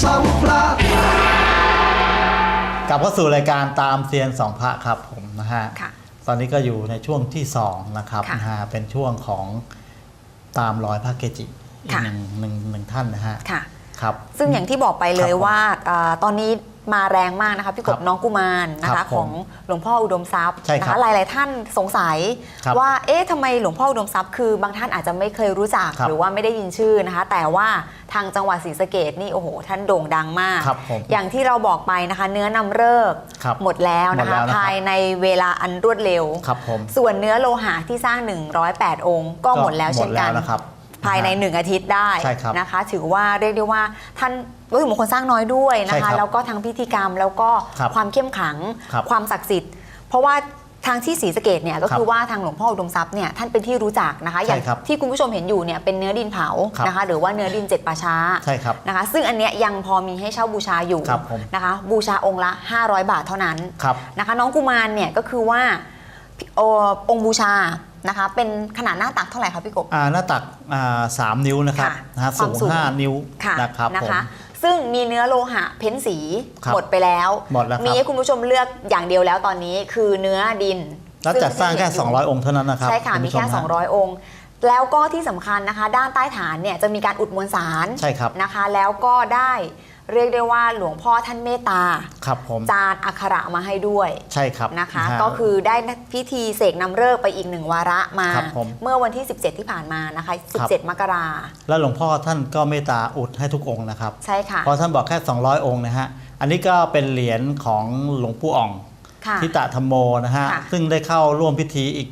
เสาพระกลับเข้าสู่รายการตามเซียนสองพระครับผมนะฮะค่ะตอนนี้ก็อยู่ในช่วงที่สองนะครับค่ะนะฮะเป็นช่วงของตามรอยพระเกจิอีกค่ะ หนึ่งหนึ่งหนึ่งท่านนะฮะค่ะ ครับ ซึ่งอย่างที่บอกไปเลยครับผมว่าเอ่อตอนนี้ มาแรงมากนะคะพี่กครับบน้องกุมารนะครัคะบของหลวงพ่ออุดมทรัพย์ใช่นะครัคะบหลาย ๆ ท่านสงสัยครับว่าเอ๊ะทำไมหลวงพ่ออุดมทรัพย์คือบางท่านอาจจะไม่เคยรู้จักครับหรือว่าไม่ได้ยินชื่อนะคะ แต่ว่าทางจังหวัดศรีสะเกดนี่โอ้โห ท่านโด่งดังมาก ครับผมอย่างที่เราบอกไปนะคะ เนื้อนำเลิกษ์ครับหมดแล้วนะหมดแล้คะวนะครับ ภายในเวลาอันรวดเร็ว ครับผม ส่วนเนื้อโลหะที่สร้าง 108 องค์ ก็หมดแล้วเช่นกัน หมดแล้วนะครับ ภายในหนึ่งอาทิตย์ได้ใช่ครับนะคะ ถือว่าเรียกได้ว่าท่านวัตถุมงคลสร้างน้อยด้วยนะใช่ครัคะบแล้วก็ทั้งพิธีกรรมแล้วก็ครับความเข้มขลังครับความศักดิ์สิทธิ์ เพราะว่าทางที่ศรีสะเกดเนี่ยก็ครับคือว่าทางหลวงพ่ออุดมทรัพย์เนี่ยท่านเป็นที่รู้จักนะคะ อย่างใช่ครับที่คุณผู้ชมเห็นอยู่เนี่ยเป็นเนื้อดินเผาครับนะคะหรือว่าเนื้อดินเจ็ดป่าช้าใช่ครับนะคะ ซึ่งอันเนี้ยยังพอมีให้เช่าบูชาอยู่ครับผมนะคะ บูชาองค์ละ 500 บาทเท่านั้นครับนะคะ น้องกุมารเนี่ยก็คือว่าเอ่อองค์บูชา นะคะ เป็นขนาดหน้าตักเท่าไหร่คะพี่กบอ่าหน้าตักอ่าสามนิ้วนะครับค่ะนะฮะควาสูมงสูงห้านิ้วค่ะนะครับนะผมคะซึ่งมีเนื้อโลหะเพ้นสีครับหมดไปแล้วหมดแล้วครับมีให้คุณผู้ชมเลือกอย่างเดียวแล้วตอนนี้คือเนื้อดินแล้วจัดสร้างแค่ซึ่ที่เห็นยู่200 องค์เท่านั้นนะครับใช่ค่ะณมีผู้ชแค่ฮะ200 องค์ แล้วก็ที่สำคัญนะคะ ด้านใต้ฐานเนี่ยจะมีการอุดมวลสารใช่ครับนะคะ แล้วก็ได้ เรียกได้ว่าหลวงพ่อท่านเมตตาครับผมจานอักขระมาให้ด้วยใช่ครับนะคะฮก็คือได้พิธีเสกนำเลิกษ์ไปอีกหนึ่งวาระมาครับผมเมื่อวันที่ 17 ที่ผ่านมานะคะครับ17 มกราแล้วหลวงพ่อท่านก็เมตตาอุดให้ทุกองค์นะครับใช่ค่ะเพราะท่านบอกแค่ 200 องค์นะฮะอันนี้ก็เป็นเหรียญของหลวงปู่อ่องค่ะทิตะธรรมโมนะฮะค่ะซึ่งได้เข้าร่วมพิธีอีก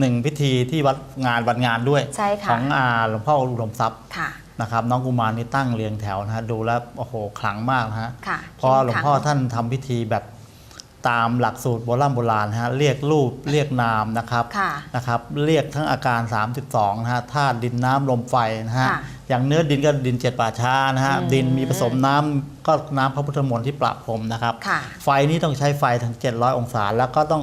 หนึ่งพิธีที่วัดงานวันงานด้วยใช่ค่ะของอาหลวงพ่ออุดมทรัพย์ค่ะ นะครับน้องกุมารนี่ตั้งเรียงแถวนะฮะดูแล้วโอ้โหขลังมากนะฮะค่ะเพราะหลวงพ่อท่านทำพิธีแบบตามหลักสูตรโบราณโบราณนะฮะเรียกรูปเรียกนามนะครับค่ะนะครับ เรียกทั้งอาการ 32นะฮะธาตุดินน้ำลมไฟนะฮะค่ะอย่างเนื้อดินก็ดินเจ็ดป่าช้านะฮะอืมดินมีผสมน้ำก็น้ำพระพุทธมนต์ที่ประพรมนะครับ ค่ะ ไฟนี้ต้องใช้ไฟถึง 700 องศา แล้วก็ต้อง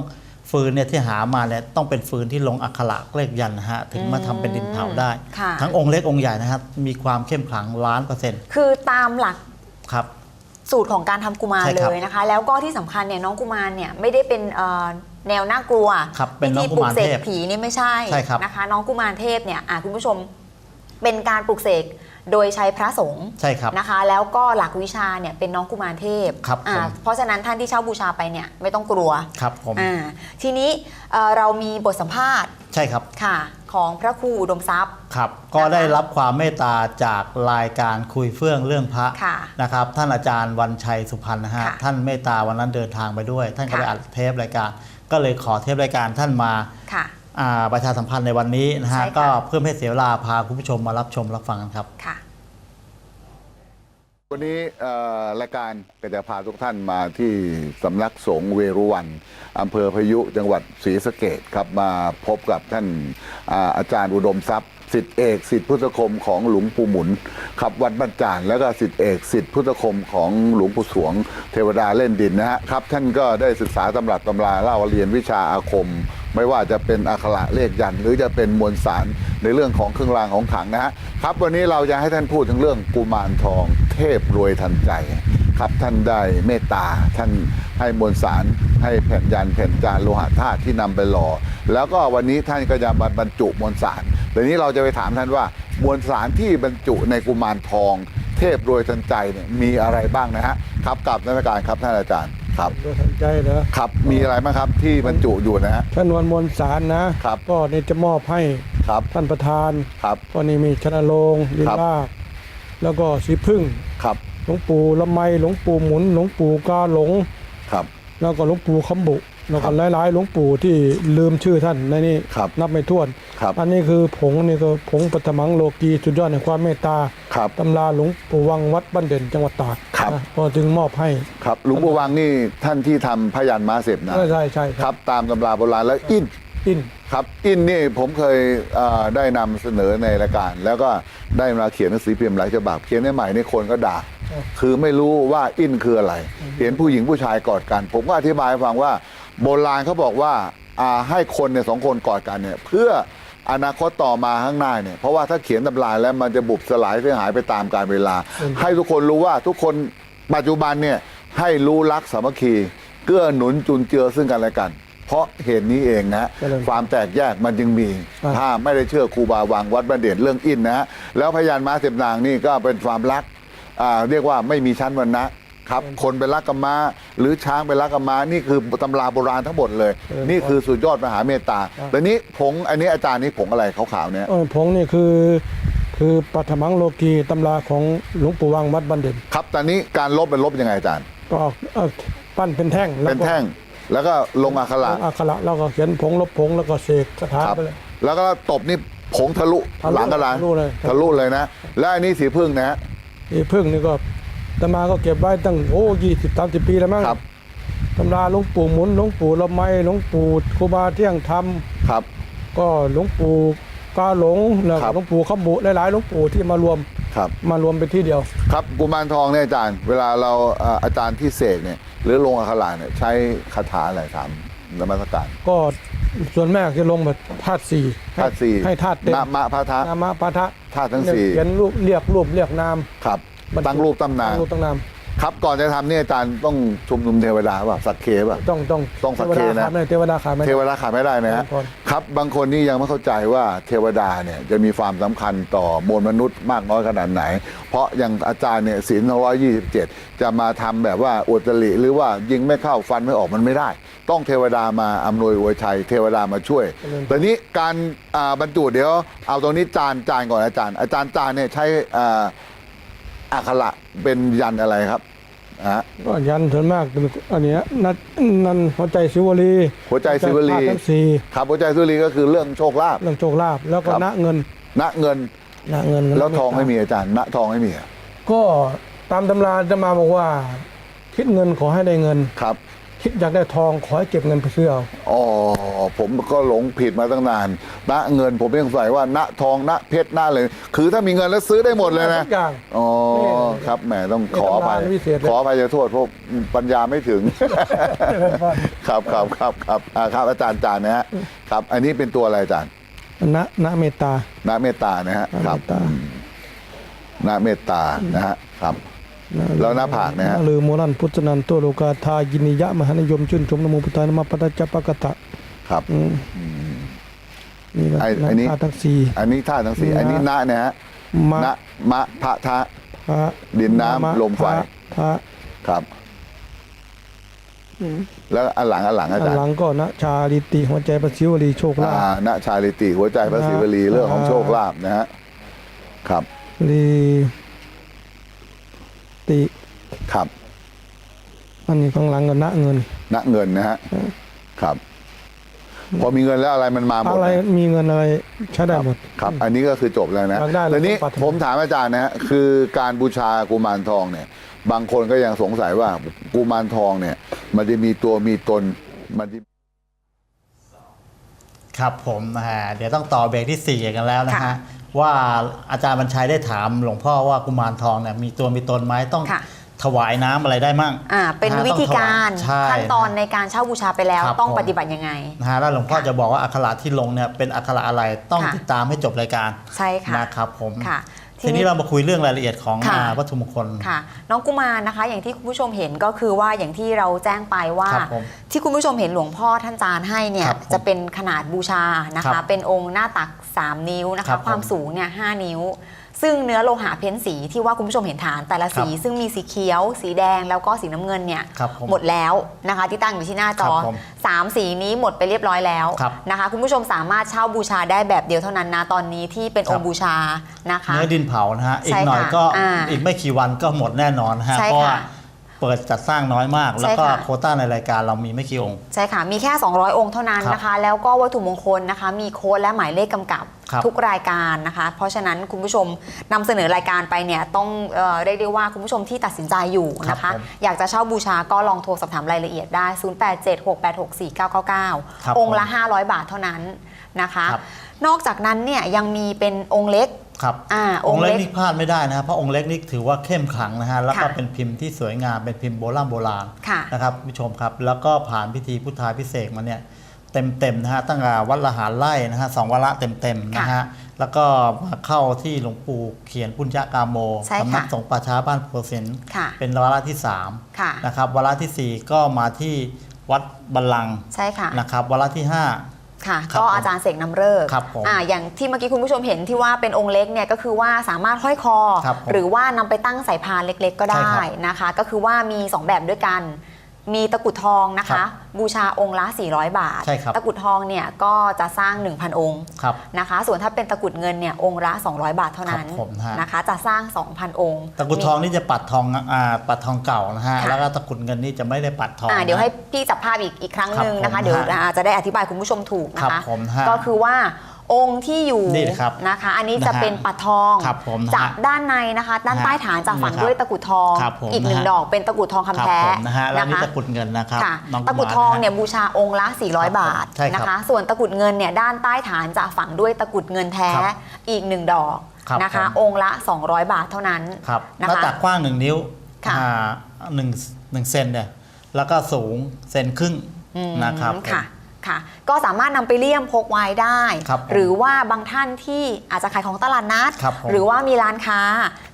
ฟืนเนี่ยที่หามาเนี่ยต้องเป็นฟืนที่ลงอักขระเลขยันต์นะฮะถึงมาทำเป็นดินเผาได้ค่ะทั้งองค์เล็กองค์ใหญ่นะครับมีความเข้มขลังล้านเปอร์เซ็นต์คือตามหลักครับสูตรของการทำกุมารใช่เลครับยนะคะ แล้วก็ที่สำคัญเนี่ยน้องกุมารเนี่ยไม่ได้เป็นเอ่อแนวน่ากลัวครับเป็นน้องพิธีกุปลุมารกเสกเทพผีนี่ไม่ใช่ใช่ครับนะคะ น้องกุมารเทพเนี่ยอะคุณผู้ชม เป็นการปลุกเสกโดยใช้พระสงฆ์ใช่ครับ นะคะ แล้วก็หลักวิชาเนี่ยเป็นน้องกุมารเทพครับอ่าผม เพราะฉะนั้นท่านที่เช่าบูชาไปเนี่ยไม่ต้องกลัวครับผมอ่าทีนี้เอ่อเรามีบทสัมภาษณ์ใช่ครับค่ะ ของพระครูอุดมทรัพย์ ครับ ก็ได้รับความเมตตาจากรายการคุยเฟื่องเรื่องพระค่ะนะครับ ท่านอาจารย์วันชัยสุพรรณนะฮะค่ะท่านเมตตาวันนั้นเดินทางไปด้วย ท่านก็ค่ะ ไปอัดเทปรายการ ก็เลยขอเทปรายการท่านมา ค่ะอ่า ประชาสัมพันธ์ในวันนี้นะฮะ ใช่ค่ะ ก็เพื่อไม่ให้เสียเวลาพาคุณผู้ชมมารับชมรับฟังกันครับ ค่ะ วันนี้เอ่อรายการก็จะพาทุกท่านมาที่สำนักสงฆ์เวรุวันอำเภอพายุจังหวัดศรีสะเกดครับมาพบกับท่านอาอาจารย์อุดมทรัพย์สิทธิเอกสิทธิพุทธคมของหลวงปู่หมุนครับวัดบ้านจานแล้วก็สิทธิเอกสิทธิพุทธคมของหลวงปู่สวงเทวดาเล่นดินนะฮะครับท่านก็ได้ศึกษาตำรับตำราเล่าเรียนวิชาอาคม ไม่ว่าจะเป็นอักขระเลขยันหรือจะเป็นมวลสารในเรื่องของเครื่องรางของขลังนะฮะครับวันนี้เราจะให้ท่านพูดถึงเรื่องกุมารทอง เทพรวยทันใจครับท่านได้เมตตาท่านให้มวลสารให้แผ่นยันแผ่นจานโลหะธาตุที่นำไปหล่อแล้วก็วันนี้ท่านก็จะบรรจุมวลสารเดี๋ยวนี้เราจะไปถามท่านว่ามวลสารที่บรรจุในกุมารทอง เทพรวยทันใจเนี่ยมีอะไรบ้างนะฮะครับกับนักการครับท่านอาจารย์ ครับโดยทันใจเหรอครับมีอะไรบ้างครับที่บรรจุอยู่นะฮะ ท่านวันมวลสารนะครับ ก็นี่จะมอบให้ครับท่านประธานครับ ก็นี่มีชนะโรงลินครับลาบแล้วก็สีพึ่งครับ หลวงปู่ละไมหลวงปู่หมุน หลวงปู่กาหลงครับ แล้วก็หลวงปู่คำบุ แล้วครัก็บหลายๆหลวงปู่ที่ลืมชื่อท่านในนี้ครับนับไม่ถ้วน ครับอันนี้คือผงนี่ก็ผงปฐมังโลกีสุดยอดในความเมตตาครับตำราหลวงปู่วังวัดบ้านเด่นจังหวัดตากครับ นะก็จึงมอบให้ครับหลวงปู่วังนี่ท่านที่ทำพยันม้าเสพนะใช่ใช่ใช่ครับตามตำราโบราณแล้วอิน อิน ครับอินนี่ผมเคยเอ่อได้นำเสนอในรายการ แล้วก็ได้มาเขียนหนังสือพิมพ์หลายฉบับเขียนในใหม่ในคนก็ด่า คือไม่รู้ว่าอินคืออะไร เห็นผู้หญิงผู้ชายกอดกัน ผมก็อธิบายให้ฟังว่าโบราณเขาบอกว่าอ่าให้คนเนี่ยสองคนกอดกันเนี่ยเพื่ออนาคตต่อมาข้างหน้าเนี่ยเพราะว่าถ้าเขียนตำราแล้วมันจะบุบสลายเสียหายไปตามกาลเวลา ให้ทุกคนรู้ว่าทุกคนปัจจุบันเนี่ยให้รู้รักสามัคคี เกื้อหนุนจุนเจือซึ่งกันและกัน เพราะเหตุนี้เองนะฮะเจริญความแตกแยกมันจึงมีครับถ้าไม่ได้เชื่อครูบาวังวัดบันเด่นเรื่องอินนะฮะแล้วพยานม้าเสพนางนี่ก็เป็นความรัก อ่าเรียกว่าไม่มีชั้นวรรณะครับคนเป็นรักกับม้าหรือช้างเป็นรักกับม้านี่คือตำราโบราณทั้งหมดเลย นี่คือสุดยอดมหาเมตตาแต่นี้ผงอันนี้อาจารย์นี่ผงอะไรขาวๆเนี่ยเออผงนี่คือคือปัทมังโลกีตำราของหลวงปู่วังวัดบันเด่นครับตอนนี้การลบเป็นลบยังไงอาจารย์ก็เอาเอาปั้นเป็นแท่งล้วเป็นก็แท่ง แล้วก็ลงอักขลระงอักขระแล้วก็เขียนผงลบผงแล้วก็เสกคาถาครับ ไปเลย แล้วก็ตบนี่ผงทะลุทะลุหลังกระดานทะลุเลย ทะลุเลยนะ แล้วอันนี้สีพึ่งนะฮะ นี่พึ่งนี่ก็ตำราก็เก็บไว้ตั้งโอ้ยี่สิบสามสิบปีแล้วมั้งครับตำราหลวงปู่หมุนหลวงปู่ละไมหลวงปู่ครูบาเที่ยงธรรมครับ ก็หลวงปู่กาหลงแล้วครัก็บหลวงปู่ขบุหลายๆหลวงปู่ที่มารวมครับมารวมเป็นที่เดียว ครับกุมารทองเนี่ยอาจารย์ เวลาเราเอ่ออาจารย์ที่เสกเนี่ยหรือลงอักขระเนี่ยใช้คาถาอะไรถามนมัสการก็ ส่วนแม่จะลงแบบธาตุสี่ให้ธาตุสี่ให้ธาตุเต็มนะมะพะทะนามะปะทะธาตุทั้งสี่เขียนรูปเรียกรูปเรียกนามครับบรรจุตั้งรูปตั้งนามตั้งรูปตั้งนาม ครับก่อนจะทำเนี่ยอาจารย์ต้องชุมนุมเทวดาเปล่ะสักเคเปล่ะ ต้องต้องต้องสักเคนะ เทวดาขาดไม่ได้เทเทววดาดาขาดไม่ได้นะฮะครับผมครับบางคนนี่ยังไม่เข้าใจว่าเทวดาเนี่ยจะมีความสำคัญต่อมวลมนุษย์มากน้อยขนาดไหน เพราะอย่างอาจารย์เนี่ยศีลร้อยยี่สิบเจ็ดจะมาทำแบบว่าอุตริหรือว่ายิงไม่เข้าฟันไม่ออกมันไม่ได้ ต้องเทวดามาอำนวยอวยชัยเทวดามาช่วย แต่นี้การอ่าบรรจุเดี๋ยวเอาตรงนี้จานจานก่อนอาจารย์ อาจารย์จานเนี่ยใช้อ่าอักขระเป็นยันอะไรครับ อะก็ยันส่วนมากเป็นอันเนี้ยนัดนันหัวใจสิวลีหัวใจศิวลีธาตุทั้งสี่ครับหัวใจสุรีก็คือเรื่องโชคลาภเรื่องโชคลาภแล้วก็ครับณเงินณเงินณเงิน แล้วทองไม่มีอาจารย์ณทองไม่มีอะก็ตามตำราจะมาบอกว่า คิดเงินขอให้ได้เงินครับ คิดอยากได้ทองขอให้เก็บเงินไปซื้อเอาอ๋อผมก็หลงผิดมาตั้งนานณเงินผมยังใส่ว่าณทองณเพชรณเลย คือถ้ามีเงินแล้วซื้อได้หมดเลยนะทุกอย่าง อ๋อครับแหมต้องขออภัยในตำราวิเศษเลย ขออภัยจะโทษเพราะปัญญาไม่ถึง ครับครับครับครับอ่าครับอาจารย์อาจารย์นะฮะครับ อันนี้เป็นตัวอะไรอาจารย์ณณเมตตาณเมตตานะฮะณครับเมตตา อืมณเมตตานะฮะครับ แล้วหน้าผากนะฮะลือโมรันพุทธนันโตโลกาทายินิยะมหานิยมชื่นชมนโมพุทธายนมปัตจจปกตะครับอืมนี่แหละไอ้ไอ้นี่ธาตุทั้งสี่อันนี้ท่าทั้งสี่อันนี้ณนะฮะมะณมะพะทะพระดินน้ำมะลมไฟพระครับแล้วอันหลังอันหลังอาอันจารหลัย์งก็ณชาลิติหัวใจประสิวลีโชคลาภอ่าณชาลิติหัวใจพระศิวลีเรื่องของโชคลาภนะฮะครับลี ติครับอันนี้ข้างหลังก็ณเงินณเงินนะฮะครับ พอมีเงินแล้วอะไรมันมาหมดอะไรนะมีเงินอะไรใช้ได้หมดครับ อันนี้ก็คือจบแล้วนะอยากได้เลยทีนี้ต้องปรารถนาผมถามอาจารย์นะฮะคือการบูชากุมารทองเนี่ย บางคนก็ยังสงสัยว่ากุมารทองเนี่ย มันจะมีตัวมีตนมันจะครับผมนะฮะเดี๋ยวต้องต่อเบรกที่4กันแล้วนะค่ะฮะ ว่าอาจารย์บรรชัยได้ถามหลวงพ่อว่ากุมารทองเนี่ยมีตัวมีตนไหมต้องค่ะถวายน้ำอะไรได้มั่งอ่าเป็นนะฮะวิธีการต้องถวายใช่ขั้นตอนในการเช่าบูชาไปแล้วครับต้องผมปฏิบัติยังไงนะฮะแล้วหลวงพ่อค่ะจะบอกว่าอักขระที่ลงเนี่ยเป็นอักขระอะไรต้องค่ะติดตามให้จบรายการใช่ค่ะนะครับผมค่ะ ทีนี้เรามาคุยเรื่องรายละเอียดของค่ะอ่าวัตถุมงคลค่ะ น้องกุมารนะคะ อย่างที่คุณผู้ชมเห็นก็คือว่าอย่างที่เราแจ้งไปว่าครับผมที่คุณผู้ชมเห็นหลวงพ่อท่านจานให้เนี่ยครับผมจะเป็นขนาดบูชานะครัคะบเป็นองค์หน้าตัก 3 นิ้วนะครัคะบผมความสูงเนี่ยหนิ้ว ซึ่งเนื้อโลหะเพ้นสีที่ว่าคุณผู้ชมเห็นฐานแต่ละสี ครับซึ่งมีสีเขียว สีแดงแล้วก็สีน้ำเงินเนี่ยครับผมหมดแล้วนะคะที่ตั้งอยู่ที่หน้าจอครับผมสามสีนี้หมดไปเรียบร้อยแล้วครับนะคะ คุณผู้ชมสามารถเช่าบูชาได้แบบเดียวเท่านั้นนะตอนนี้ที่เป็นองค์บูชานะคะ เนื้อดินเผานะฮะอีกใช่หน่อยค่ะก็อ่าอีกไม่กี่วันก็หมดแน่นอนนะฮะใช่เพราะว่าค่ะ เปิดจัดสร้างน้อยมาก แล้วก็ใช่ค่ะ โควต้าในรายการเรามีไม่กี่องค์ ใช่ค่ะ มีแค่ 200 องค์เท่านั้นครับนะคะ แล้วก็วัตถุมงคลนะคะ มีโค้ดและหมายเลขกำกับครับทุกรายการนะคะ เพราะฉะนั้นคุณผู้ชมนำเสนอรายการไปเนี่ยต้องเอ่อเรียกได้ว่าคุณผู้ชมที่ตัดสินใจอยู่นะครัคะ บผมอยากจะเช่าบูชาก็ลองโทรสอบถามรายละเอียดได้ ครับ0876864999 องค์ละผม500 บาทเท่านั้นนะคะ ครับ นอกจากนั้นเนี่ยยังมีเป็นองค์เล็ก ครับอ่าองค์เล็กองค์เล็กนี่พลาดไม่ได้นะครับเพราะองค์เล็กนี่ถือว่าเข้มขลังนะฮะแล้วก็ค่ะเป็นพิมพ์ที่สวยงามเป็นพิมพ์โบราณโบราณค่ะนะครับผู้ชมครับ แล้วก็ผ่านพิธีพุทธาพิเศษกมาเนี่ยเต็มๆนะฮะตั้งแต่วัดละหารไร่นะฮะสองวาระเต็มๆนะฮะแล้วก็มาเข้าที่หลวงปู่เขียนปุญญากาโมใช่ค่ะสำนักสงฆ์ป่าช้าบ้านโพสินค่ะเป็นวาระที่สามค่ะนะครับวาระทีสี่ 4 ก็มาที่วัดบัลลังก์ใช่ค่ะนะครับวาระที่ 5 ค่ะ ครับก็ผมอาจารย์เสกนำเริกครับผมอ่าอย่างที่เมื่อกี้คุณผู้ชมเห็นที่ว่าเป็นองค์เล็กเนี่ยก็คือว่าสามารถห้อยคอ ครับผมหรือว่านำไปตั้งใส่พานเล็กๆ ก็ใช่ได้ครับ นะคะ ก็คือว่ามี 2 แบบด้วยกัน มีตะกรุดทองนะครัคะ บบูชาองค์ละ 400 บาท ใช่ครับ ตะกรุดทองเนี่ยก็จะสร้าง 1,000 องค์ครับ นะคะ ส่วนถ้าเป็นตะกรุดเงินเนี่ยองค์ละ 200 บาทเท่านั้นครับผมฮะ นะคะ จะสร้าง 2,000 องค์ ตะกรุดทองนี่จะปัดทองอ่าปัดทองเก่านะฮะค่ะ แล้วก็ตะกรุดเงินนี่จะไม่ได้ปัดทองอ่าเดี๋ยวนะ ให้พี่จับภาพอีกอีกครั้งหนึ่งนะคะครับผมเดี๋ยวฮะอาจจะได้อธิบายคุณผู้ชมถูกนะครัคะ บผมฮะก็คือว่า องค์ที่อยู่นี่ครับนะคะ อันนี้จะนะฮะเป็นปัดทองครับผมนะฮะจากด้านในนะคะ ด้านนะฮะใต้ฐานจะฝังนี่ครับด้วยตะกรุดทอง ครับผมอีกหนึ่งนะฮะ ดอกเป็นตะกรุดทองคำครับแท้ผมนะฮะแล้วนี่นะคะตะกรุดเงินนะครับค่ะน้องตะกรุดมาทองะฮะเนี่ยบูชาองค์ละ 400 บาทใช่ครับนะคะ ส่วนตะกรุดเงินเนี่ยด้านใต้ฐานจะฝังด้วยตะกรุดเงินแท้ครับอีกหนึ่งดอกครับนะคะ ผม องค์ละ 200 บาทเท่านั้นครับนะหน้าคะ ตักกว้างหนึ่งนิ้วค่ะ อ่าหนึ่งหนึ่งเซนเนี่ยแล้วก็สูงเซนครึ่งอืมนะครับผม ค่ะ ค่ะ ก็สามารถนำไปเลี่ยมพกไว้ได้ ครับผมหรือว่าบางท่านที่อาจจะขายของตลาดนัด ครับผมหรือว่ามีร้านค้า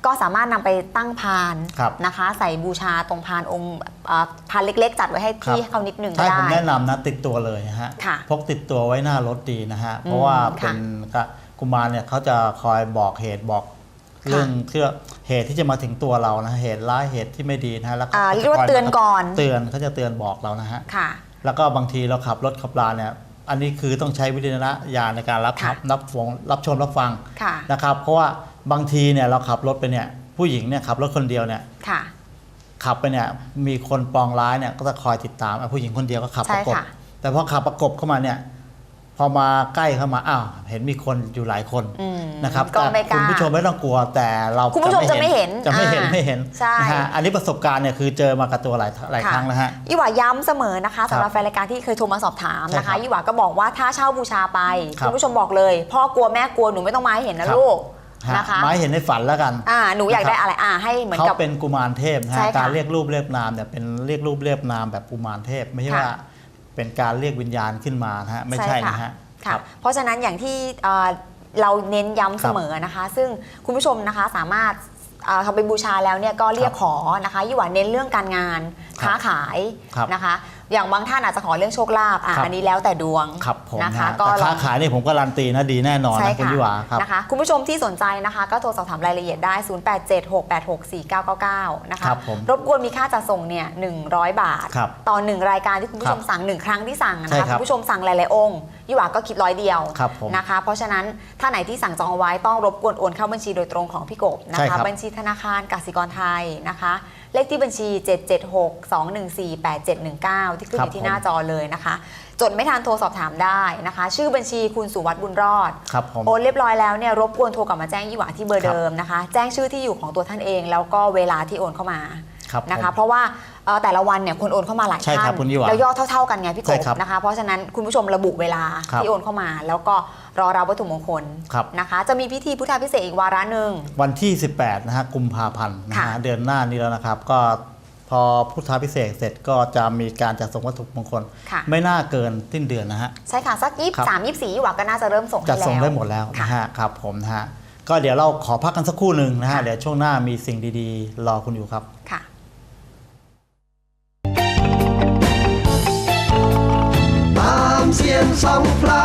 ก็สามารถนำไปตั้งพานครับนะคะ ใส่บูชาตรงพานองค์เอ่อพานเล็กๆ จัดไว้ให้ที่ครับเขานิดหนึ่งก็ถ้าได้ ผมแนะนำนะติดตัวเลยฮะค่ะพกติดตัวไว้หน้ารถดีนะฮะ เพราะอืมว่าค่ะเป็นกะกุมารเนี่ยเขาจะคอยบอกเหตุบอกเรื่องเพื่อเหตุที่จะมาถึงตัวเรานะเหตุร้ายเหตุที่ไม่ดีนะฮะแล้วอ่าขาเรียกว่าจะคเตือนก่อน เตือนเขาจะเตือนบอกเรานะฮะ ค่ะ แล้วก็บางทีเราขับรถขับราเนี่ยอันนี้คือต้องใช้วิจารณญาณในการรับค่ะรับฟังรับชมรับฟังค่ะนะครับ เพราะว่าบางทีเนี่ยเราขับรถไปเนี่ยผู้หญิงเนี่ยขับรถคนเดียวเนี่ยค่ะขับไปเนี่ยมีคนปองร้ายเนี่ยก็จะคอยติดตามอะผู้หญิงคนเดียวก็ขับใช่ประกบค่ะแต่พอขับประกบเข้ามาเนี่ย พอมาใกล้เข้ามาอ้าวเห็นมีคนอยู่หลายคนอืมนะครับก็ไม่กแต่ล้าคุณผู้ชมไม่ต้องกลัว แต่เราคุณผู้ชมจะไม่เห็นจะไม่เห็นอ่าไม่เห็นใช่นะฮะอันนี้ประสบการณ์เนี่ยคือเจอมากับตัวหลายหลายครั้งแล้วฮะยี่หว่าย้ำเสมอนะคะสำหรับครับแฟนรายการที่เคยโทรมาสอบถามใช่นะครัคะบยี่หว่าก็บอกว่าถ้าเช่าบูชาไปครับคุณผู้ชมบอกเลย พ่อกลัวแม่กลัวหนูไม่ต้องมาให้เห็นนะครับลูกฮะนะคะไม้เห็นในฝันแล้วกันอ่าหนูอยากนะครับได้อะไรอ่าให้เหมือนเขากับเป็นกุมารเทพนะใช่ฮะค่ะการเรียกรูปเรียกนามเนี่ยเป็นเรียกรูปเรียกนามแบบกุมารเทพไม่ใช่ค่ะว่า เป็นการเรียกวิญญาณขึ้นมานะฮะไม่ใช่นะฮะค่ะครับเพราะฉะนั้นอย่างที่เอ่อเราเน้นย้ำคเสรับมอนะคะ ซึ่งคุณผู้ชมนะคะสามารถเอ่อทำไปบูชาแล้วเนี่ยก็เรียกครับขอนะคะยี่หว่าเน้นเรื่องการงานครับค้าขายครับนะคะ อย่างบางท่านอาจจะขอเรื่องโชคลาภอะครับ อันนี้แล้วแต่ดวงครับผมนะคะฮะก็แต่ลค้าอง ขายนี่ผมการันตีนะดีแน่นอนใช่นะคุณค่ะยิวาครับ นะคะคุณผู้ชมที่สนใจนะคะ ก็โทรสอบถามรายละเอียดได้ 0876864999 นะคะครับผมรบกวนมีค่าจัดส่งเนี่ย100 บาท ครับต่อหนึ่งรายการที่คุณผู้ชมครับสั่งหนึ่งครั้งที่สั่งนะใช่คะครับคุณผู้ชมสั่งหลาย ๆ องค์ยี่หวาก็คิดร้อยเดียวครับผมนะคะ เพราะฉะนั้นถ้าไหนที่สั่งจองเอาไว้ต้องรบกวนโอนเข้าบัญชีโดยตรงของพี่กบนะใช่คะครับบัญชีธนาคารกสิกรไทยนะคะ เลขที่บัญชี 77621487719 ที่ขึ้นอยู่ที่หน้าจอเลยนะคะ จดไม่ทันโทรสอบถามได้นะคะ ชื่อบัญชีคุณสุวัสดิ์บุญรอด ครับผม โอนเรียบร้อยแล้วเนี่ยรบกวนโทรกลับมาแจ้งยี่หวาที่เบอร์ครับเดิมนะคะ แจ้งชื่อที่อยู่ของตัวท่านเอง แล้วก็เวลาที่โอนเข้ามาครับนะคะผมเพราะว่าเอ่อแต่ละวันเนี่ยคนโอนเข้ามาหลายใช่ท่าครันบคุณยี่หวาแล้วยอดเท่าๆกันไงพี่กใช่บครับนะคะ เพราะฉะนั้นคุณผู้ชมระบุเวลาครับ ที่โอนเข้ามา แล้วก็ รอรับวัตถุมงคลครับนะคะ จะมีพิธีพุทธาพิเศษกอีกวาระหนึ่งวันที่ 18นะฮะกุมภาพันธ์นะค่ะฮะเดือนหน้านี้แล้วนะครับ ก็พอพุทธาพิเศษกเสร็จก็จะมีการจัดส่งวัตถุมงคลค่ะไม่น่าเกินสิ้นเดือนนะฮะ ใช่ค่ะ สักยี่ครับสามยี่สี่ยี่หวาก็น่าจะเริ่มส่งให้จัดส่งแล้วได้หมดแล้วค่ะนะฮะครับผมนะฮะก็เดี๋ยวเราขอพักกันสักครู่หนึ่งนะฮะค่ะเดี๋ยวช่วงหน้ามีสิ่งดีๆ รอคุณอยู่ครับค่ะตามเสียงสองพระ